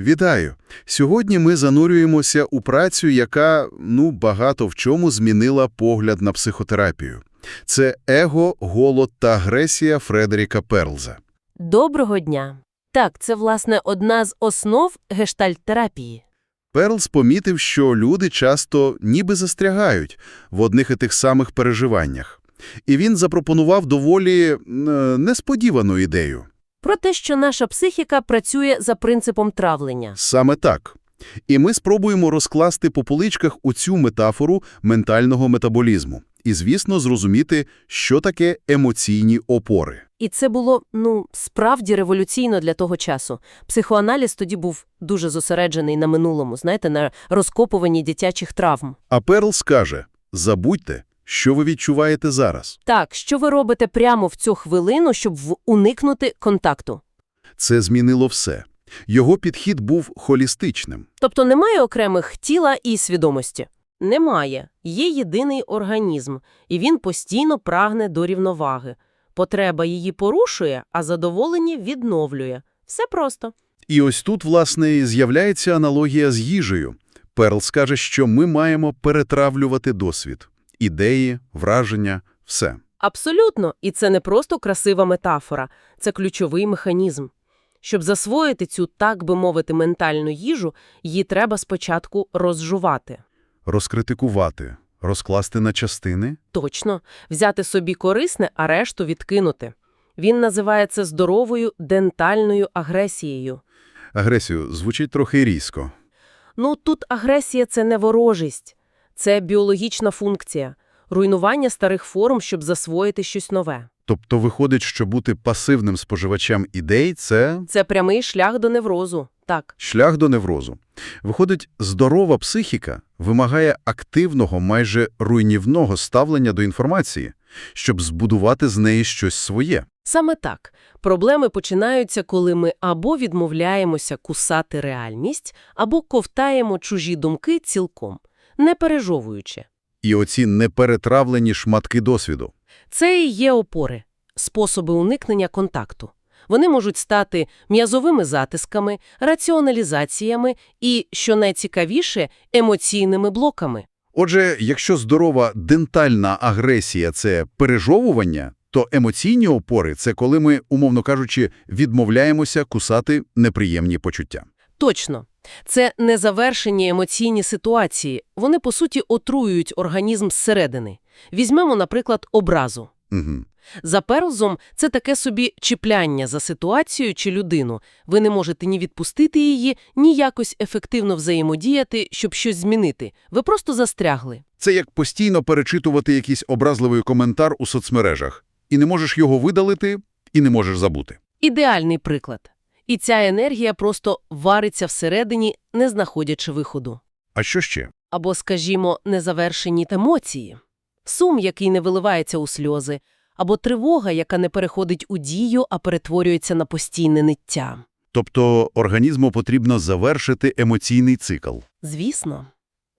Вітаю! Сьогодні ми занурюємося у працю, яка, ну, багато в чому змінила погляд на психотерапію. Це «Его, голод та агресія» Фредеріка Перлза. Доброго дня. Так, це, власне, одна з основ гештальт-терапії. Перлз помітив, що люди часто ніби застрягають в одних і тих самих переживаннях. І він запропонував доволі е, несподівану ідею. Про те, що наша психіка працює за принципом травлення. Саме так. І ми спробуємо розкласти по поличках у цю метафору ментального метаболізму. І, звісно, зрозуміти, що таке емоційні опори. І це було, ну, справді революційно для того часу. Психоаналіз тоді був дуже зосереджений на минулому, знаєте, на розкопуванні дитячих травм. А Перлс каже, забудьте, що ви відчуваєте зараз. Так, що ви робите прямо в цю хвилину, щоб уникнути контакту? Це змінило все. Його підхід був холістичним. Тобто немає окремих тіла і свідомості? Немає. Є єдиний організм, і він постійно прагне до рівноваги. Потреба її порушує, а задоволення відновлює. Все просто. І ось тут, власне, і з'являється аналогія з їжею. Перлс каже, що ми маємо перетравлювати досвід. Ідеї, враження – все. Абсолютно. І це не просто красива метафора, це ключовий механізм. Щоб засвоїти цю, так би мовити, ментальну їжу, її треба спочатку розжувати. Розкритикувати, розкласти на частини – Точно, взяти собі корисне, а решту відкинути. Він називає це здоровою дентальною агресією. Агресію звучить трохи різко. Ну, тут агресія – це не ворожість. Це біологічна функція. Руйнування старих форм, щоб засвоїти щось нове. Тобто виходить, що бути пасивним споживачем ідей – це Це прямий шлях до неврозу. Так. шлях до неврозу. Виходить, здорова психіка вимагає активного, майже руйнівного ставлення до інформації, щоб збудувати з неї щось своє. Саме так. Проблеми починаються, коли ми або відмовляємося кусати реальність, або ковтаємо чужі думки цілком, не пережовуючи. І оці неперетравлені шматки досвіду. Це і є опори, способи уникнення контакту. Вони можуть стати м'язовими затисками, раціоналізаціями і, що найцікавіше, емоційними блоками. Отже, якщо здорова дентальна агресія – це пережовування, то емоційні опори – це коли ми, умовно кажучи, відмовляємося кусати неприємні почуття. Точно. Це незавершені емоційні ситуації. Вони, по суті, отруюють організм зсередини. Візьмемо, наприклад, образу. Угу. За Перлзом це таке собі чіпляння за ситуацію чи людину. Ви не можете ні відпустити її, ні якось ефективно взаємодіяти, щоб щось змінити. Ви просто застрягли. Це як постійно перечитувати якийсь образливий коментар у соцмережах. І не можеш його видалити, і не можеш забути. Ідеальний приклад. І ця енергія просто вариться всередині, не знаходячи виходу. А що ще? Або, скажімо, незавершені емоції. Сум, який не виливається у сльози, або тривога, яка не переходить у дію, а перетворюється на постійне ниття. Тобто організму потрібно завершити емоційний цикл. Звісно.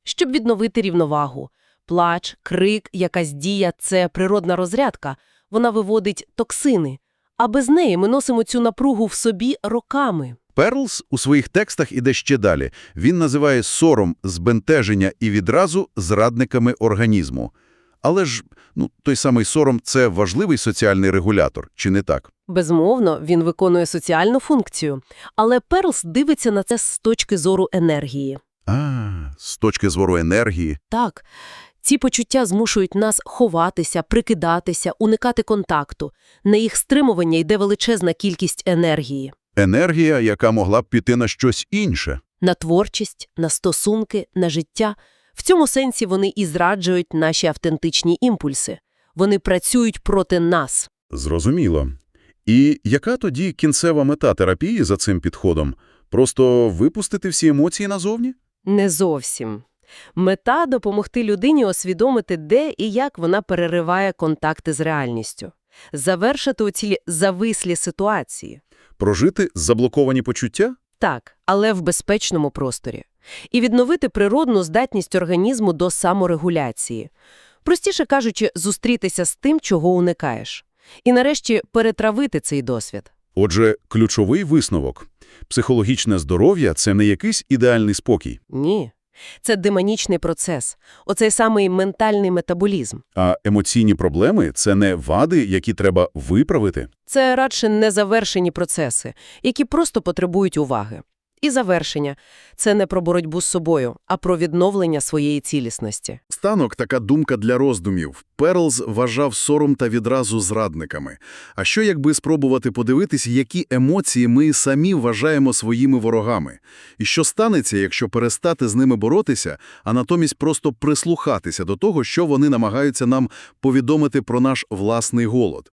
Щоб відновити рівновагу. Плач, крик, якась дія – це природна розрядка. Вона виводить токсини. А без неї ми носимо цю напругу в собі роками. Перлс у своїх текстах іде ще далі. Він називає сором, збентеження і відразу зрадниками організму. Але ж, ну, той самий сором – це важливий соціальний регулятор, чи не так? Безмовно, він виконує соціальну функцію. Але Перлс дивиться на це з точки зору енергії. А, з точки зору енергії. Так, ці почуття змушують нас ховатися, прикидатися, уникати контакту. На їх стримування йде величезна кількість енергії. Енергія, яка могла б піти на щось інше. на творчість, на стосунки, на життя. В цьому сенсі вони і зраджують наші автентичні імпульси. Вони працюють проти нас. Зрозуміло. І яка тоді кінцева мета терапії за цим підходом? Просто випустити всі емоції назовні? Не зовсім. Мета – допомогти людині освідомити, де і як вона перериває контакти з реальністю. Завершити оці завислі ситуації. Прожити заблоковані почуття? Так, але в безпечному просторі. І відновити природну здатність організму до саморегуляції. Простіше кажучи, зустрітися з тим, чого уникаєш. І нарешті перетравити цей досвід. Отже, ключовий висновок. Психологічне здоров'я – це не якийсь ідеальний спокій, Ні. Це демонічний процес. Оцей самий ментальний метаболізм. а емоційні проблеми – це не вади, які треба виправити. Це радше незавершені процеси, які просто потребують уваги. І завершення – це не про боротьбу з собою, а про відновлення своєї цілісності. Станок – така думка для роздумів. Перлз вважав сором та відразу зрадниками. А що якби спробувати подивитись, які емоції ми самі вважаємо своїми ворогами? І що станеться, якщо перестати з ними боротися, а натомість просто прислухатися до того, що вони намагаються нам повідомити про наш власний голод?